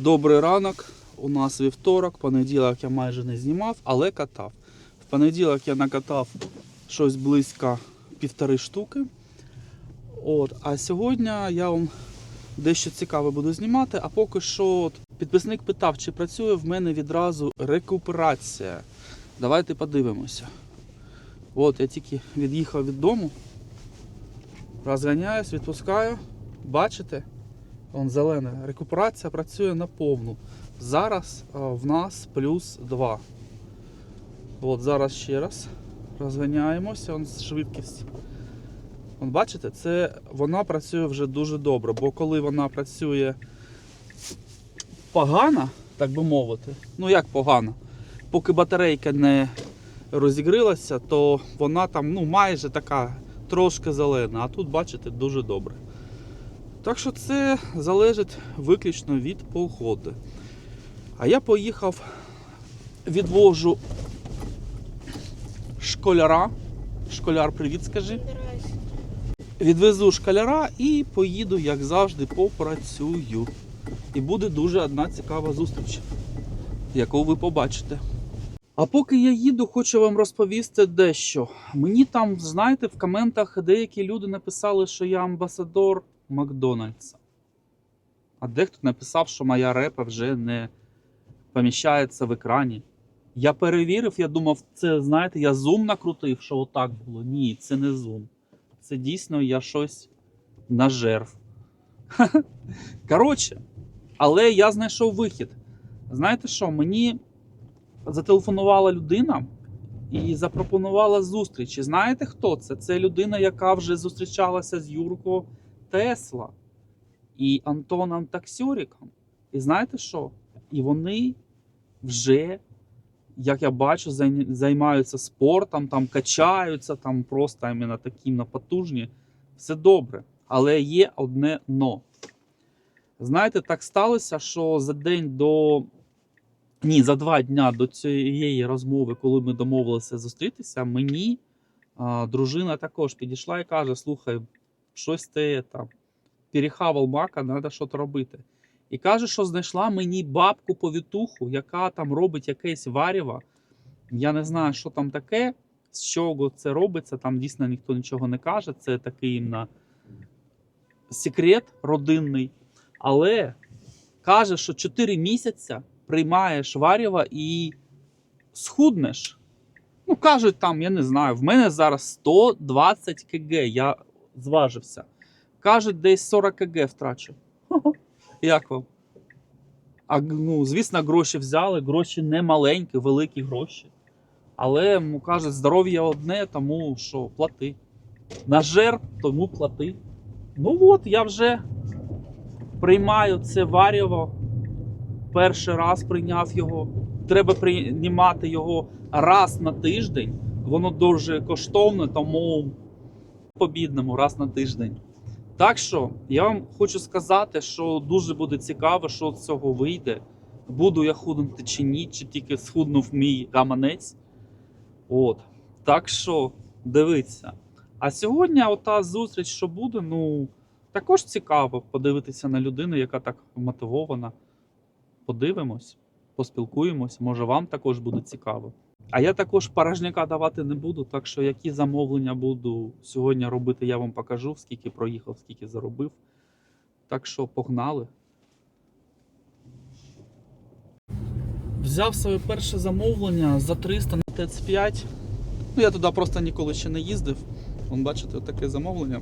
Добрий ранок. У нас вівторок, понеділок я майже не знімав, але катав. В понеділок я накатав щось близько півтори штуки. От, а сьогодні я вам дещо цікаве буду знімати. А поки що от, підписник питав, чи працює в мене відразу рекуперація. Давайте подивимося. От, я тільки від'їхав від дому. Розганяюсь, відпускаю. Бачите? Вон зелене. Рекуперація працює на повну. Зараз а, в нас плюс 2. От зараз ще раз розганяємося, он швидкість. Вон, бачите, це вона працює вже дуже добре, бо коли вона працює погано, так би мовити, ну як погано, поки батарейка не розігрілася, то вона там ну, майже така трошки зелена, а тут, бачите, дуже добре. Так що це залежить виключно від погоди. А я поїхав, відвожу школяра. Школяр, привіт, скажи. Відвезу школяра і поїду, як завжди, попрацюю. І буде дуже одна цікава зустріч, яку ви побачите. А поки я їду, хочу вам розповісти дещо. Мені там, знаєте, в коментах деякі люди написали, що я амбасадор Макдональдса. А дехто написав, що моя репа вже не поміщається в екрані. Я перевірив, я думав, це, знаєте, я зум накрутив, що отак було. Ні, це не зум. Це дійсно я щось нажерв. Коротше, але я знайшов вихід. Знаєте що, мені зателефонувала людина і запропонувала зустріч. І знаєте хто це? Це людина, яка вже зустрічалася з Юрко Тесла і Антоном Таксюріком. І знаєте що? І вони вже, як я бачу, займаються спортом, там качаються, там просто іменно такі на потужні. Все добре. Але є одне но. Знаєте, так сталося, що за день до. Ні, за два дня до цієї розмови, коли ми домовилися зустрітися, мені а, дружина також підійшла і каже: слухай, щось ти там перехавав мака, треба щось робити. І каже, що знайшла мені бабку повітуху, яка там робить якесь варіво. Я не знаю, що там таке, з чого це робиться. Там дійсно ніхто нічого не каже. Це такий іменно секрет родинний. Але каже, що 4 місяці приймаєш варіва і схуднеш. Ну, кажуть, там, я не знаю, в мене зараз 120 кг, я зважився. Кажуть, десь 40 кг втрачу. Як вам? А ну, звісно, гроші взяли, гроші не маленькі, великі гроші. Але йому кажуть, здоров'я одне, тому що плати. Нажер, тому плати. Ну от, я вже приймаю це варіво. Перший раз прийняв його. Треба приймати його раз на тиждень. Воно дуже коштовне, тому по-бідному раз на тиждень. Так що я вам хочу сказати, що дуже буде цікаво, що з цього вийде. Буду я худнути чи ні, чи тільки схуднув мій гаманець. От. Так що дивіться. А сьогодні ота зустріч, що буде, ну також цікаво подивитися на людину, яка так мотивована. Подивимось, поспілкуємось, може вам також буде цікаво. А я також порожняка давати не буду, так що які замовлення буду сьогодні робити, я вам покажу, скільки проїхав, скільки заробив. Так що погнали. Взяв своє перше замовлення за 300 на ТЕЦ-5. Ну, я туди просто ніколи ще не їздив. Вон, бачите, таке замовлення.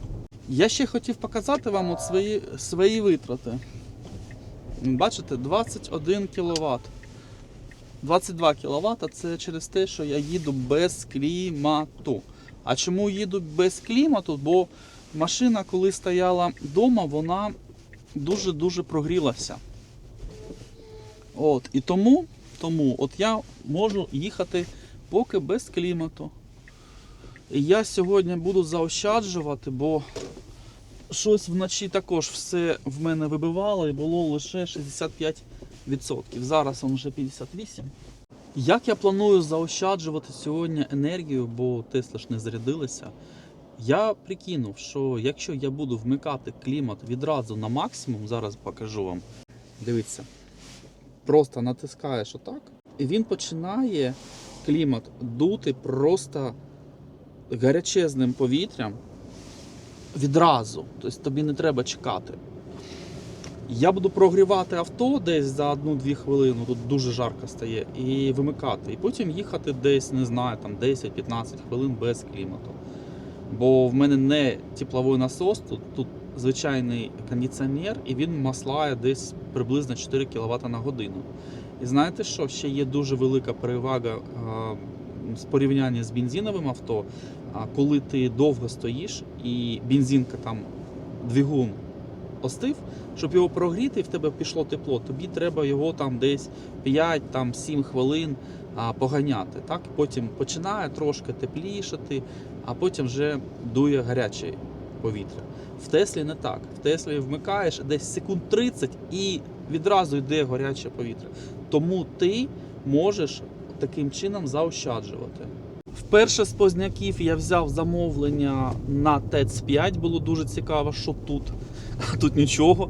Я ще хотів показати вам от свої, свої витрати. Бачите, 21 кВт. 22 кВт це через те, що я їду без клімату. А чому їду без клімату? Бо машина, коли стояла вдома, вона дуже-дуже прогрілася. От, і тому, тому от я можу їхати поки без клімату. І я сьогодні буду заощаджувати, бо щось вночі також все в мене вибивало і було лише 65%. Зараз он вже 58%. Як я планую заощаджувати сьогодні енергію, бо Тесла ж не зарядилася, я прикинув, що якщо я буду вмикати клімат відразу на максимум, зараз покажу вам. Дивіться, просто натискаєш отак, і він починає клімат дути просто гарячезним повітрям відразу. Тобто тобі не треба чекати. Я буду прогрівати авто десь за 1-2 хвилини, тут дуже жарко стає, і вимикати. І потім їхати десь, не знаю, там 10-15 хвилин без клімату. Бо в мене не тепловий насос, тут, тут звичайний кондиціонер, і він маслає десь приблизно 4 кВт на годину. І знаєте що? Ще є дуже велика перевага з порівняння з бензиновим авто. Коли ти довго стоїш і бензинка там двигун остив, щоб його прогріти і в тебе пішло тепло, тобі треба його там десь 5-7 хвилин а, поганяти. Так? Потім починає трошки теплішати, а потім вже дує гаряче повітря. В Теслі не так. В Теслі вмикаєш десь секунд 30 і відразу йде гаряче повітря. Тому ти можеш таким чином заощаджувати. Вперше з позняків я взяв замовлення на ТЕЦ 5. Було дуже цікаво, що тут. А тут нічого.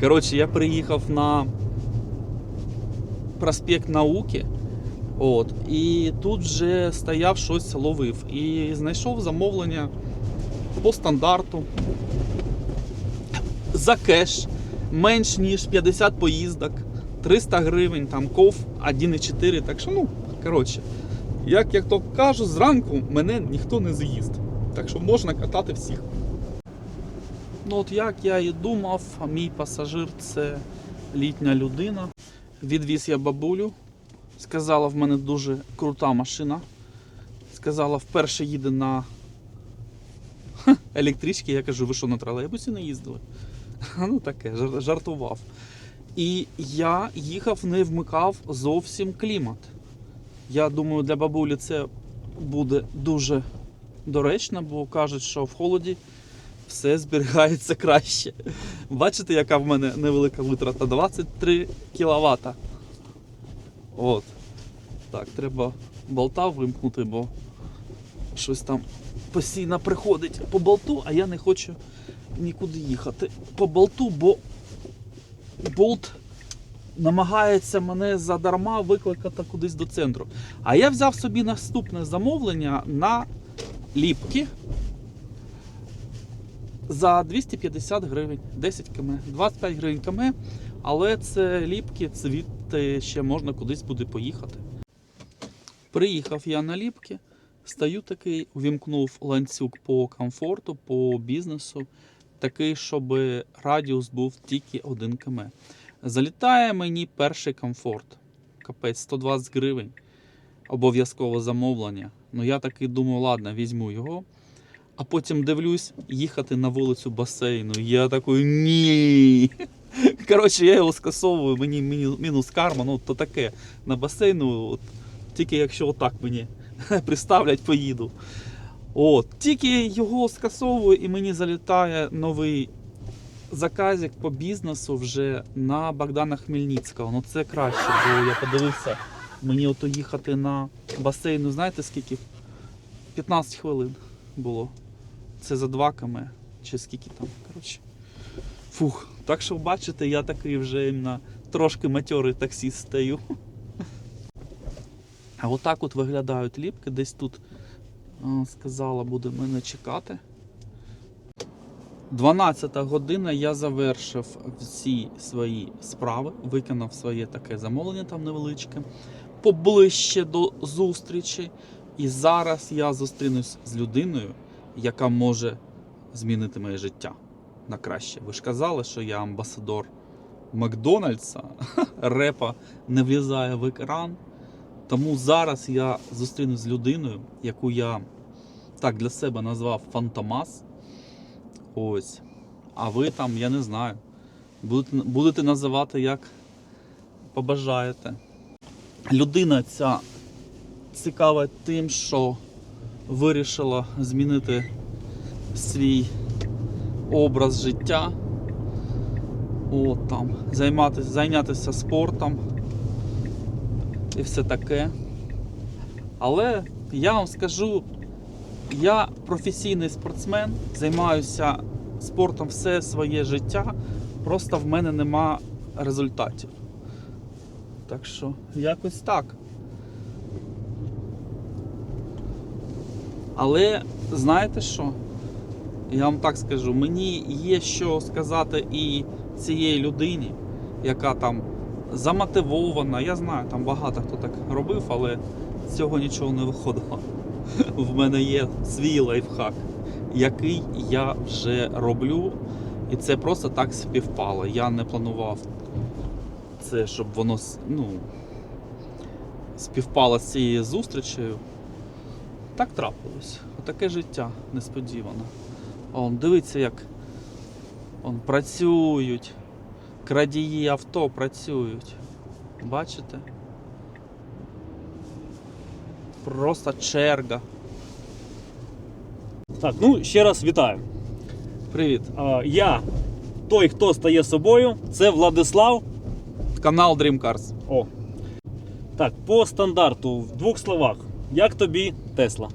Коротше, я приїхав на проспект науки. От, і тут вже стояв щось ловив. І знайшов замовлення по стандарту за кеш менш ніж 50 поїздок, 300 гривень, там ков 1,4. Так що, ну, коротше, як, як то кажу, зранку мене ніхто не з'їсть. Так що можна катати всіх. Ну от як я і думав, мій пасажир це літня людина. Відвіз я бабулю. Сказала, в мене дуже крута машина. Сказала, вперше їде на ха, електричці. Я кажу, ви що на тролейбусі не їздили? Ну таке, жартував. І я їхав, не вмикав зовсім клімат. Я думаю, для бабулі це буде дуже доречно, бо кажуть, що в холоді все зберігається краще. Бачите, яка в мене невелика витрата? 23 кВт. От. Так, треба болта вимкнути, бо щось там постійно приходить по болту, а я не хочу нікуди їхати по болту, бо болт намагається мене задарма викликати кудись до центру. А я взяв собі наступне замовлення на ліпки за 250 гривень, 10 км, 25 гривень км, але це ліпки, звідти ще можна кудись буде поїхати. Приїхав я на ліпки, стою такий, увімкнув ланцюг по комфорту, по бізнесу, такий, щоб радіус був тільки 1 км. Залітає мені перший комфорт. Капець 120 гривень. Обов'язково замовлення. Ну я такий думаю, ладно, візьму його. А потім дивлюсь, їхати на вулицю басейну. Я такий ні. Коротше, я його скасовую, мені мінус карма, ну то таке. На басейну, от, тільки якщо отак мені приставлять, поїду. От, тільки його скасовую і мені залітає новий заказик по бізнесу вже на Богдана Хмельницького. Ну це краще, бо я подивився, мені ото їхати на басейн, ну знаєте скільки? 15 хвилин було. Це за 2 км. Чи скільки там, коротше. Фух. Так що бачите, я такий вже іменно трошки матьорий таксіст стаю. А отак от виглядають ліпки. Десь тут сказала, буде мене чекати. 12 година я завершив всі свої справи, виконав своє таке замовлення там невеличке, поближче до зустрічі. І зараз я зустрінусь з людиною, яка може змінити моє життя на краще. Ви ж казали, що я амбасадор Макдональдса, репа не влізає в екран. Тому зараз я зустрінусь з людиною, яку я так для себе назвав Фантомас. Ось. А ви там, я не знаю, будете, будете називати як побажаєте. Людина ця цікава тим, що вирішила змінити свій образ життя. От там, займатися, зайнятися спортом і все таке. Але я вам скажу, я професійний спортсмен, займаюся спортом все своє життя, просто в мене нема результатів. Так що, якось так. Але знаєте що? Я вам так скажу, мені є що сказати і цієї людині, яка там замотивована. Я знаю, там багато хто так робив, але з цього нічого не виходило. В мене є свій лайфхак, який я вже роблю, і це просто так співпало. Я не планував це, щоб воно ну, співпало з цією зустрічею. Так трапилось. Отаке життя несподіване. Он, дивіться, як он, працюють. Крадії авто працюють. Бачите? Просто черга. Так, ну ще раз вітаю. Привіт. А, я, той, хто стає собою, це Владислав. Канал Dream Cars. О. Так, по стандарту, в двох словах. Як тобі Тесла?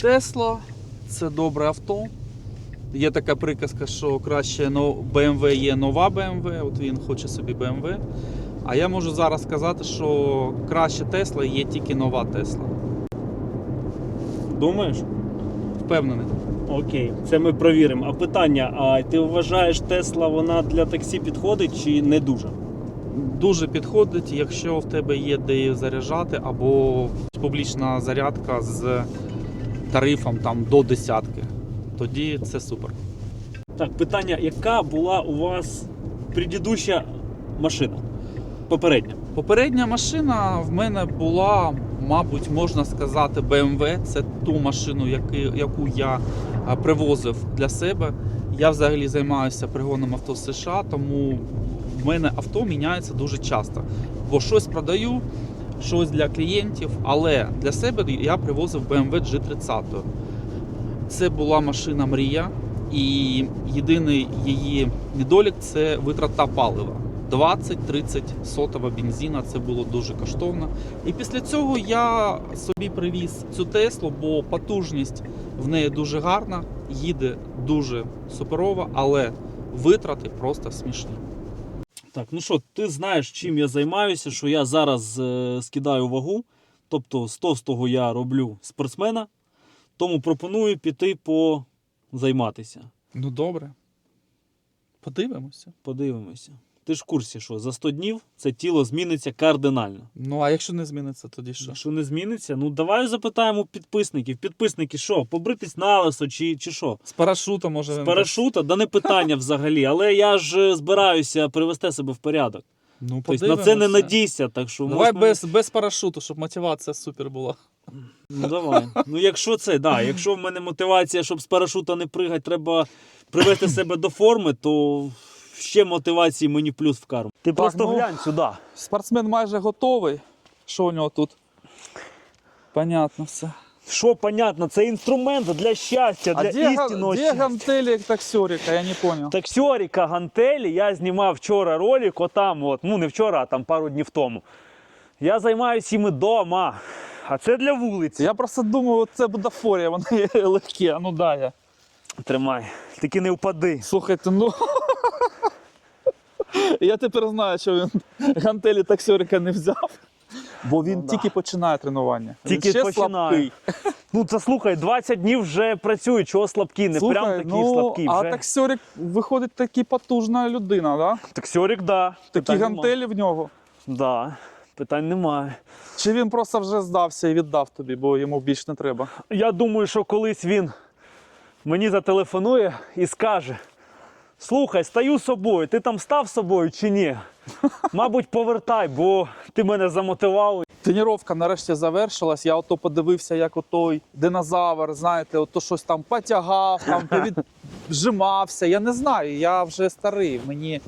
Тесла це добре авто. Є така приказка, що краще но- BMW є нова BMW, от він хоче собі BMW. А я можу зараз сказати, що краще Тесла є тільки нова Тесла. Думаєш? Впевнений. Окей, це ми провіримо. А питання: а ти вважаєш Тесла вона для таксі підходить чи не дуже? Дуже підходить, якщо в тебе є де її заряджати, або публічна зарядка з тарифом там до десятки. Тоді це супер. Так, питання, яка була у вас предыдуща машина? Попередня. Попередня машина в мене була, мабуть, можна сказати, BMW. Це ту машину, яку я привозив для себе. Я взагалі займаюся пригоном авто з США, тому в мене авто міняється дуже часто. Бо щось продаю, щось для клієнтів, але для себе я привозив BMW G30. Це була машина мрія, і єдиний її недолік це витрата палива. 20-30 сотого бензина це було дуже коштовно. І після цього я собі привіз цю Теслу, бо потужність в неї дуже гарна, їде дуже суперово, але витрати просто смішні. Так, ну що, ти знаєш, чим я займаюся, що я зараз е, скидаю вагу, тобто з товстого я роблю спортсмена, тому пропоную піти позайматися. Ну добре. Подивимося. Подивимося. Ти ж в курсі, що за 100 днів це тіло зміниться кардинально. Ну а якщо не зміниться, тоді що? Якщо не зміниться, ну давай запитаємо підписників. Підписники що, побритись на лисо чи, чи що? З парашута може. З парашута, да не питання взагалі. Але я ж е, збираюся привести себе в порядок. Ну, Тобто на це не надійся, так що Давай можна- без, без парашуту, щоб мотивація супер була. Ну давай. Ну якщо це, да, якщо в мене мотивація, щоб з парашута не пригати, треба привести себе до форми, то ще мотивації мені плюс в карму. Ти просто глянь сюди. Спортсмен майже готовий. Що у нього тут? Понятно все. Що понятно, це інструмент для щастя, А для де, га- істинного де щастя. гантелі таксерика? Я не понял. Таксьоріка гантелі я знімав вчора ролик, отам, от, ну не вчора, а там пару днів тому. Я займаюся їми вдома. А це для вулиці. Я просто думав, це бутафорія, вони легкі. А ну да я. Тримай, тільки не впади. Слухайте, ну. Я тепер знаю, що він гантелі таксерика не взяв. Бо він Ну да. тільки починає тренування. Тільки він ще починає. слабкий. Ну це слухай, 20 днів вже працює, чого слабкі, не прям такі ну, слабкі. а Вже. таксерик виходить таки потужна людина, да? Таксьорик, да. Такі Питань нема. гантелі в нього. Да. Питань немає. Чи він просто вже здався і віддав тобі, бо йому більш не треба. Я думаю, що колись він мені зателефонує і скаже: слухай, стаю собою, ти там став собою чи ні? Мабуть, повертай, бо ти мене замотивував. Тренування нарешті завершилась. Я ото подивився, як отой динозавр, знаєте, ото щось там потягав, там віджимався. Я не знаю, я вже старий. Мені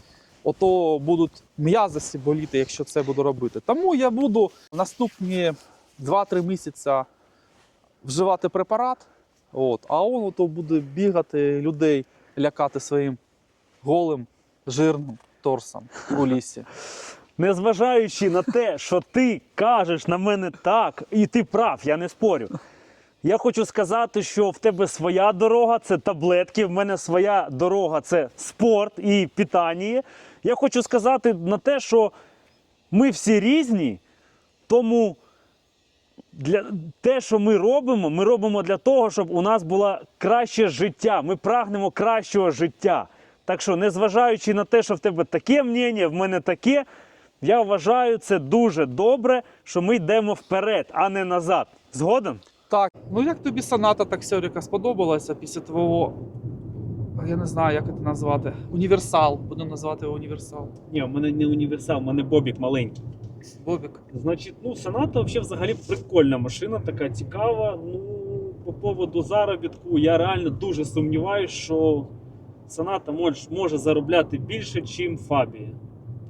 ото будуть м'язи боліти, якщо це буду робити. Тому я буду наступні 2-3 місяці вживати препарат. От, а он ото буде бігати людей, лякати своїм голим, жирним торсом у лісі. Незважаючи на те, що ти кажеш на мене так, і ти прав, я не спорю. Я хочу сказати, що в тебе своя дорога це таблетки, в мене своя дорога це спорт і питання. Я хочу сказати на те, що Ми всі різні, тому для, те, що ми робимо, ми робимо для того, щоб у нас було краще життя. Ми прагнемо кращого життя. Так що, незважаючи на те, що в тебе таке мнення, в мене таке, я вважаю це дуже добре, що ми йдемо вперед, а не назад. Згоден? Так, ну як тобі соната таксерика сподобалася після твого. Я не знаю, як це назвати. Універсал. Будемо назвати його універсал. Ні, в мене не універсал, в мене бобік маленький. Бобік. Значить, ну, Соната вообще взагалі прикольна машина, така цікава. Ну, по поводу заробітку, я реально дуже сумніваюся, що Соната може, заробляти більше, ніж Фабія.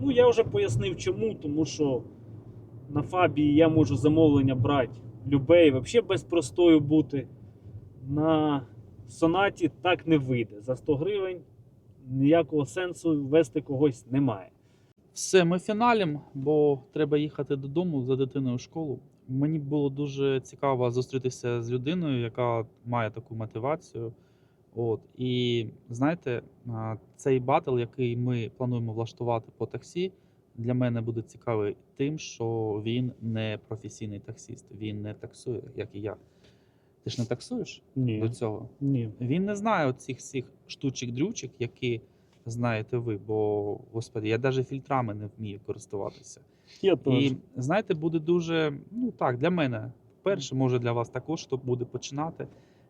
Ну, я вже пояснив чому, тому що на Фабії я можу замовлення брати любе і взагалі без простою бути. На Сонаті так не вийде. За 100 гривень ніякого сенсу вести когось немає. Все, ми фіналім, бо треба їхати додому за дитиною в школу. Мені було дуже цікаво зустрітися з людиною, яка має таку мотивацію. От і знаєте, цей батл, який ми плануємо влаштувати по таксі, для мене буде цікавий тим, що він не професійний таксіст, він не таксує, як і я. Ти ж не таксуєш Ні. до цього? Ні. Він не знає оцих всіх штучок-дрючок, які знаєте ви, бо, господи, я навіть фільтрами не вмію користуватися. Я теж. І знаєте, буде дуже, ну так, для мене, перше, може для вас також, хто буде починати.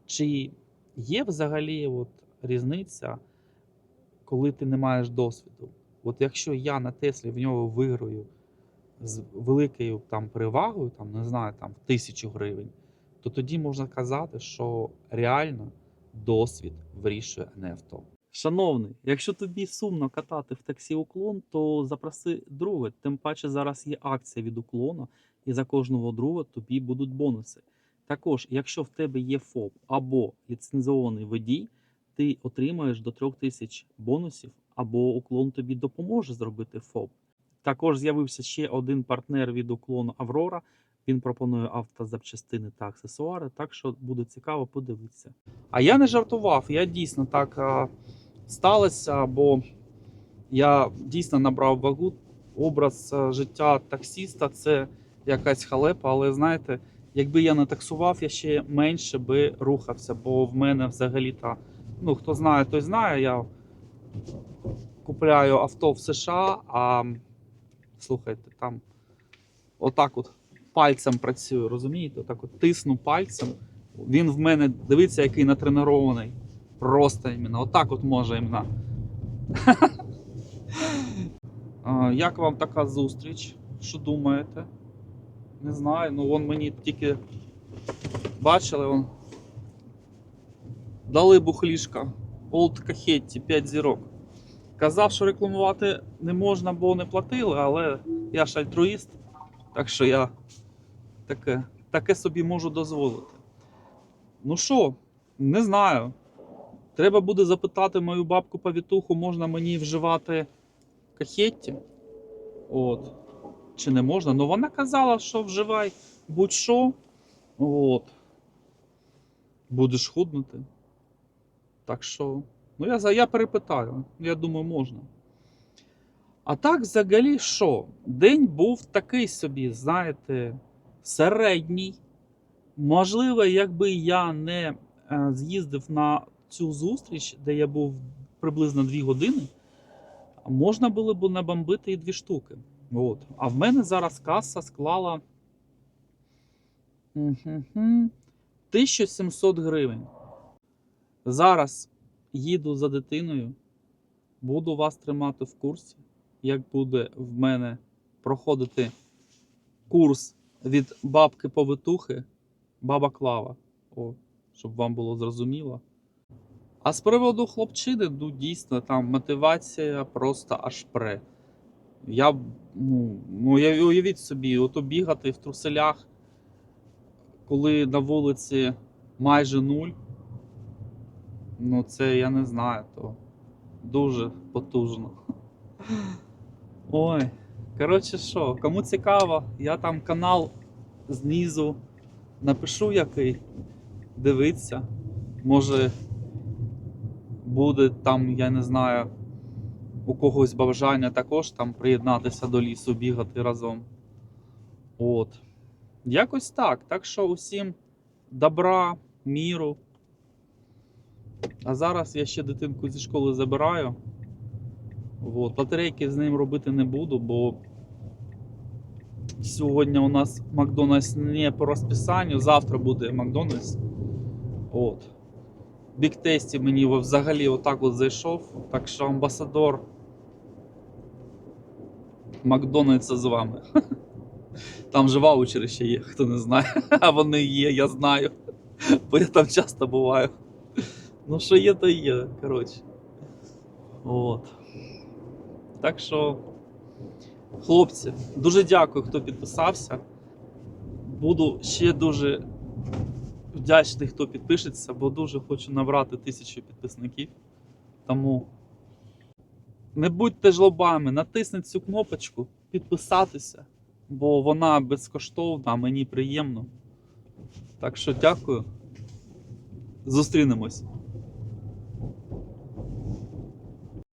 Чи є взагалі от різниця, коли ти не маєш досвіду? От якщо я на Теслі в нього виграю з великою там перевагою, там, не знаю, там тисячу гривень, то тоді можна казати, що реально досвід вирішує не авто. Шановний, якщо тобі сумно катати в таксі уклон, то запроси друга. Тим паче зараз є акція від уклону, і за кожного друга тобі будуть бонуси. Також, якщо в тебе є ФОП або ліцензований водій, ти отримаєш до 3000 бонусів, або уклон тобі допоможе зробити ФОП. Також з'явився ще один партнер від уклону Аврора. Він пропонує автозапчастини та аксесуари, так що буде цікаво подивитися. А я не жартував, я дійсно так а, сталося, бо я дійсно набрав вагу. Образ життя таксіста це якась халепа, але знаєте, якби я не таксував, я ще менше би рухався, бо в мене взагалі та ну хто знає, той знає. Я купляю авто в США, а слухайте, там отак от пальцем працюю, розумієте? Отак от тисну пальцем. Він в мене дивиться, який натренований. Просто іменно. Отак от може іменно. Як вам така зустріч? Що думаєте? Не знаю, ну вон мені тільки бачили, вон. Дали бухлішка. Old Кахетті 5 зірок. Казав, що рекламувати не можна, бо не платили, але я ж альтруїст, так що я таке, таке собі можу дозволити. Ну що, не знаю. Треба буде запитати мою бабку повітуху, можна мені вживати кахетті. От. Чи не можна? Ну вона казала, що вживай будь-що. От. Будеш худнути. Так що. Ну, я, я перепитаю. Я думаю, можна. А так, взагалі, що? День був такий собі, знаєте, середній. Можливо, якби я не е, з'їздив на цю зустріч, де я був приблизно 2 години, можна було б набомбити і дві штуки. От. А в мене зараз каса склала 1700 гривень. Зараз їду за дитиною, буду вас тримати в курсі, як буде в мене проходити курс від бабки повитухи, баба Клава. О, щоб вам було зрозуміло. А з приводу хлопчини, ну дійсно, там мотивація просто аж пре. Я, ну, ну я уявіть собі, ото бігати в труселях, коли на вулиці майже нуль. Ну, це я не знаю, то дуже потужно. Ой. Коротше, що, кому цікаво, я там канал знизу напишу який. Дивиться. Може буде там, я не знаю, у когось бажання також там приєднатися до лісу, бігати разом. От. Якось так. Так що усім добра, міру. А зараз я ще дитинку зі школи забираю. От. Батарейки з ним робити не буду, бо сьогодні у нас Макдональдс не по розписанню, завтра буде Макдональдс. От. Бік тесті мені взагалі отак от зайшов. Так що амбасадор Макдональдса з вами. Там же ваучери ще є, хто не знає. А вони є, я знаю. Бо я там часто буваю. Ну, що є, то є, коротше. От. Так що, хлопці, дуже дякую, хто підписався. Буду ще дуже вдячний, хто підпишеться, бо дуже хочу набрати тисячу підписників. Тому не будьте жлобами, натисніть цю кнопочку, підписатися, бо вона безкоштовна, мені приємно. Так що дякую. Зустрінемось.